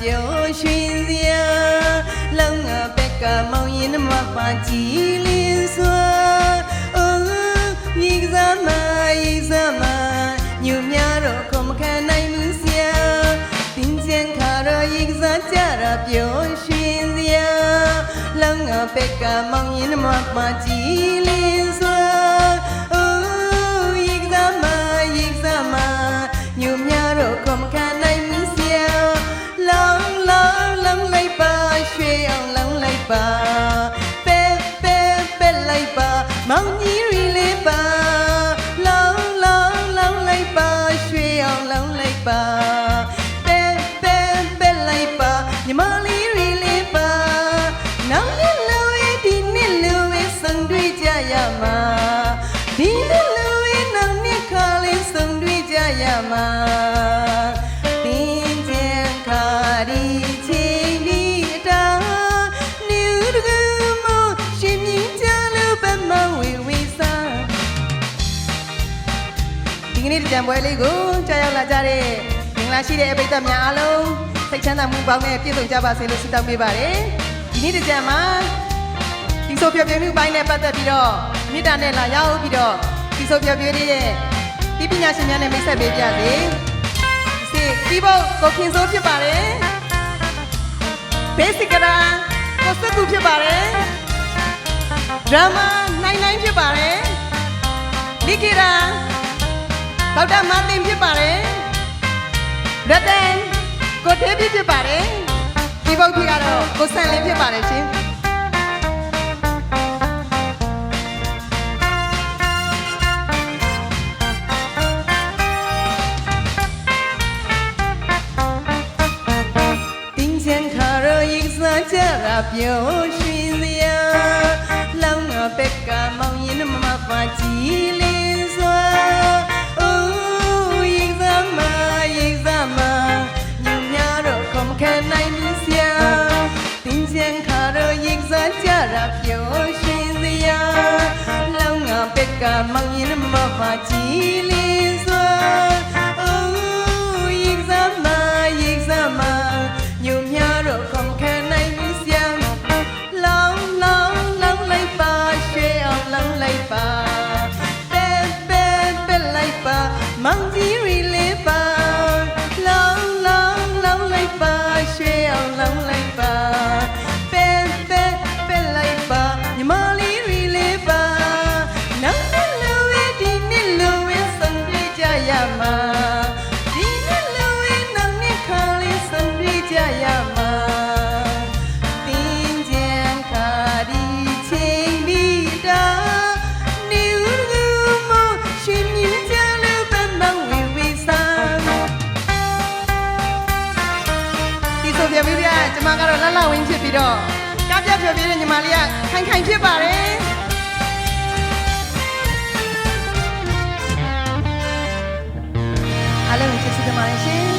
ပျော်ရွှင်စရာလောင်းငါဘက်ကမောင်ရင်မပါကြည်လင်းစွာအိုးညီကစားမညီကစားမညူများတော့ခုမခံနိုင်ဘူးစရာတင်းချင်ခါတော့ညီကစားကြတာပျော်ရွှင်စရာလောင်းငါဘက်ကမောင်ရင်မပါကြည်လင်းစွာအိုးညီကစားမညီကစားမညူများတော့ခုမခံ နေဦးတကူမရှင်မြင်းကြလို့ပတ်မဝေဝေစာဒီကနေ့ဒီကြံပွဲလေးကိုကြားရောက်လာကြတဲ့မင်္ဂလာရှိတဲ့အပိတ်သက်များအားလုံးစိတ်ချမ်းသာမှုပေါင်းနဲ့ပြည့်စုံကြပါစေလို့ဆုတောင်းပေးပါတယ်ဒီနေ့ဒီကြံမှာဒီဆိုဖြောပြမှုပိုင်းနဲ့ပတ်သက်ပြီးတော့မေတ္တာနဲ့လာရောက်ပြီးတော့ဒီဆိုဖြောပြလေးရဲ့ ဒီပညာရှင်များနဲ့မိတ်ဆက်ပေးကြစေစီဒီဘုတ်ကိုခင်စိုးဖြစ်ပါတယ်ဘေးစစ်ကရာကိုစကူဖြစ်ပါတယ်ဒရမာနိုင်နိုင်ဖြစ်ပါတယ်လိကိရာဒေါက်တာမန်တင်ဖြစ်ပါတယ်ရတန်ကိုတေးပြဖြစ်ပါတယ်ဒီဘုတ်ဖြစ်ကတော့ကိုဆန်လင်းဖြစ်ပါတယ်ရှင် ပျော်ရွှင်စရာလောင်းငါဘက်ကမောင်ရင်မမပါကြည်လင်းစွာအိုးရင်သမရင်သမညများတော့ခုံခဲနိုင်မစရာတင်းချင်ခါတော့ရင်စကြရပျော်ရွှင်စရာလောင်းငါဘက်ကမောင် ဝင်းဖြစ်ပြီးတော့ကြားပြဖြောပြတဲ့ညီမလေးကခိုင်ခိုင်ဖြစ်ပါတယ်အားလုံးကျေးဇူးတင်ပါတယ်ရှင်